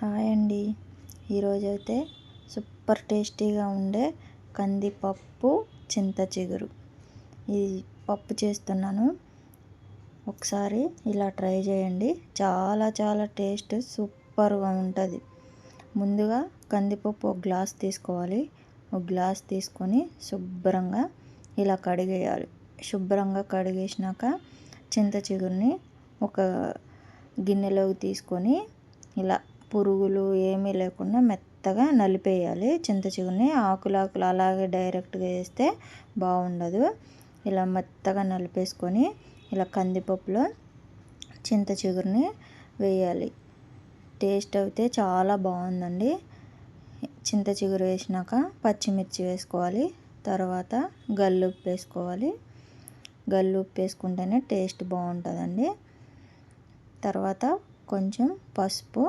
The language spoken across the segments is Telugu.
హాయ్ అండి. ఈరోజైతే సూపర్ టేస్టీగా ఉండే కందిపప్పు చింత చిగురు. ఈ పప్పు చేస్తున్నాను. ఒకసారి ఇలా ట్రై చేయండి. చాలా చాలా టేస్ట్ సూపర్గా ఉంటుంది. ముందుగా కందిపప్పు ఒక గ్లాస్ తీసుకోవాలి. ఒక గ్లాస్ తీసుకొని శుభ్రంగా ఇలా కడిగేయాలి. శుభ్రంగా కడిగేసినాక చింత చిగురిని ఒక గిన్నెలోకి తీసుకొని ఇలా పురుగులు ఏమీ లేకుండా మెత్తగా నలిపేయాలి. చింత ఆకులాకులు అలాగే డైరెక్ట్గా వేస్తే బాగుండదు. ఇలా మెత్తగా నలిపేసుకొని ఇలా కందిపప్పులో చింతచిగురిని వేయాలి. టేస్ట్ అయితే చాలా బాగుందండి. చింత చిగురు వేసినాక పచ్చిమిర్చి వేసుకోవాలి. తర్వాత గల్లుప్పు వేసుకోవాలి. గల్లుప్పు వేసుకుంటేనే టేస్ట్ బాగుంటుందండి. తర్వాత కొంచెం పసుపు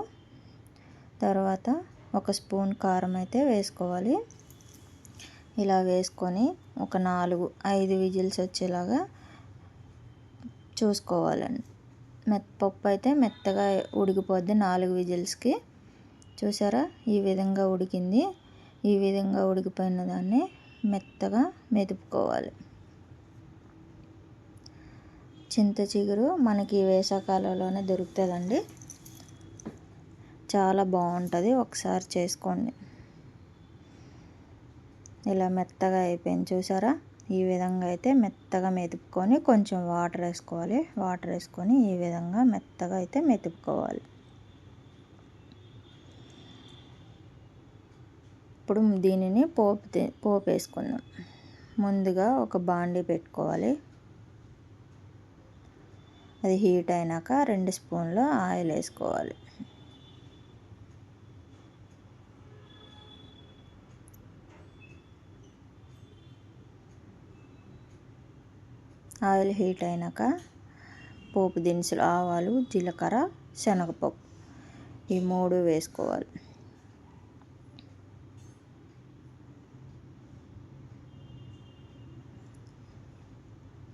తర్వాత ఒక స్పూన్ కారం అయితే వేసుకోవాలి. ఇలా వేసుకొని ఒక నాలుగు ఐదు విజిల్స్ వచ్చేలాగా చూసుకోవాలండి. మెత్త పప్పు అయితే మెత్తగా ఉడికిపోద్ది నాలుగు విజిల్స్కి. చూసారా? ఈ విధంగా ఉడికింది. ఈ విధంగా ఉడికిపోయిన దాన్ని మెత్తగా మెదుపుకోవాలి. చింత చిగురు మనకి వేసవకాలంలోనే దొరుకుతుందండి. చాలా బాగుంటుంది. ఒకసారి చేసుకోండి. ఇలా మెత్తగా అయిపోయింది చూసారా? ఈ విధంగా అయితే మెత్తగా మెతుపుకొని కొంచెం వాటర్ వేసుకోవాలి. వాటర్ వేసుకొని ఈ విధంగా మెత్తగా అయితే మెతుపుకోవాలి ఇప్పుడు దీనిని పోపు పోపు వేసుకుందాం. ముందుగా ఒక బాండీ పెట్టుకోవాలి. అది హీట్ అయినాక రెండు స్పూన్లు ఆయిల్ వేసుకోవాలి. ఆయిల్ హీట్ అయినాక పోపు దినుసులు ఆవాలు జీలకర్ర శనగపప్పు ఈ మూడు వేసుకోవాలి.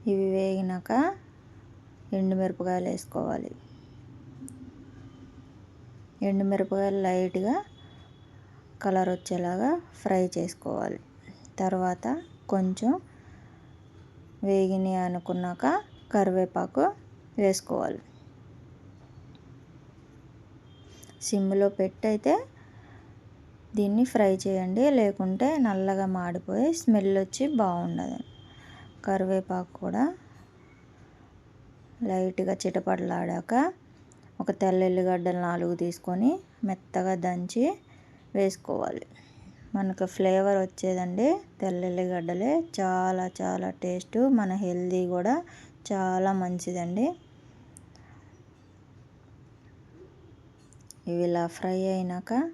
ఇవి వేగినాక ఎండుమిరపకాయలు వేసుకోవాలి. ఎండుమిరపకాయలు లైట్గా కలర్ వచ్చేలాగా ఫ్రై చేసుకోవాలి. తర్వాత కొంచెం వేగిని అనుకున్నాక కరివేపాకు వేసుకోవాలి. సిమ్లో పెట్టి అయితే దీన్ని ఫ్రై చేయండి లేకుంటే నల్లగా మాడిపోయి స్మెల్ వచ్చి బాగుండదు. కరివేపాకు కూడా లైట్గా చిటపడలాడాక ఒక తెల్ల ఎల్లిగడ్డలు నాలుగు తీసుకొని మెత్తగా దంచి వేసుకోవాలి. మనకు ఫ్లేవర్ వచ్చేదండి. తెల్ల చాలా చాలా టేస్ట్. మన హెల్దీ కూడా చాలా మంచిదండి. ఇవి ఇలా ఫ్రై అయినాక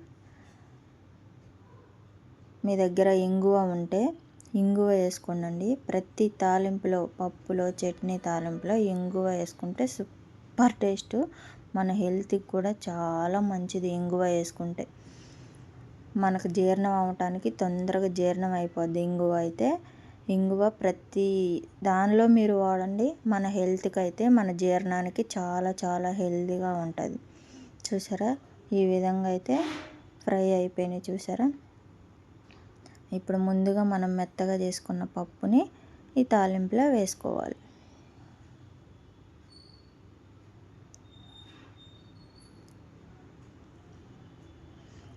మీ దగ్గర ఇంగువ ఉంటే ఇంగువ వేసుకోండి ప్రతి తాలింపులో పప్పులో చట్నీ తాలింపులో ఇంగువ వేసుకుంటే సూపర్ టేస్ట్. మన హెల్త్కి కూడా చాలా మంచిది ఇంగువ వేసుకుంటే. మనకు జీర్ణం అవ్వటానికి తొందరగా జీర్ణం అయిపోద్ది ఇంగువ అయితే. ఇంగువ ప్రతి దానిలో మీరు వాడండి. మన హెల్త్కి అయితే మన జీర్ణానికి చాలా చాలా హెల్తీగా ఉంటుంది. చూసారా? ఈ విధంగా అయితే ఫ్రై అయిపోయినాయి చూసారా? ఇప్పుడు ముందుగా మనం మెత్తగా చేసుకున్న పప్పుని ఈ తాలింపులో వేసుకోవాలి.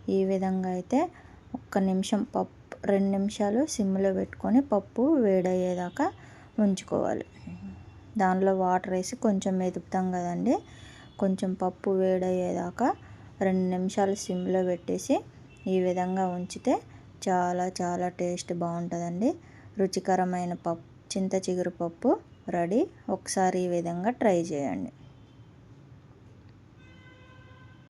ఈ విధంగా అయితే ఒక్క నిమిషం పప్పు రెండు నిమిషాలు సిమ్లో పెట్టుకొని పప్పు వేడయ్యేదాకా ఉంచుకోవాలి. దానిలో వాటర్ వేసి కొంచెం మెదుపుతాం కదండి. కొంచెం పప్పు వేడయ్యేదాకా రెండు నిమిషాలు సిమ్లో పెట్టేసి ఈ విధంగా ఉంచితే చాలా చాలా టేస్ట్ బాగుంటుందండి. రుచికరమైన పప్పు చింత చిగురు పప్పు రెడీ. ఒకసారి ఈ విధంగా ట్రై చేయండి.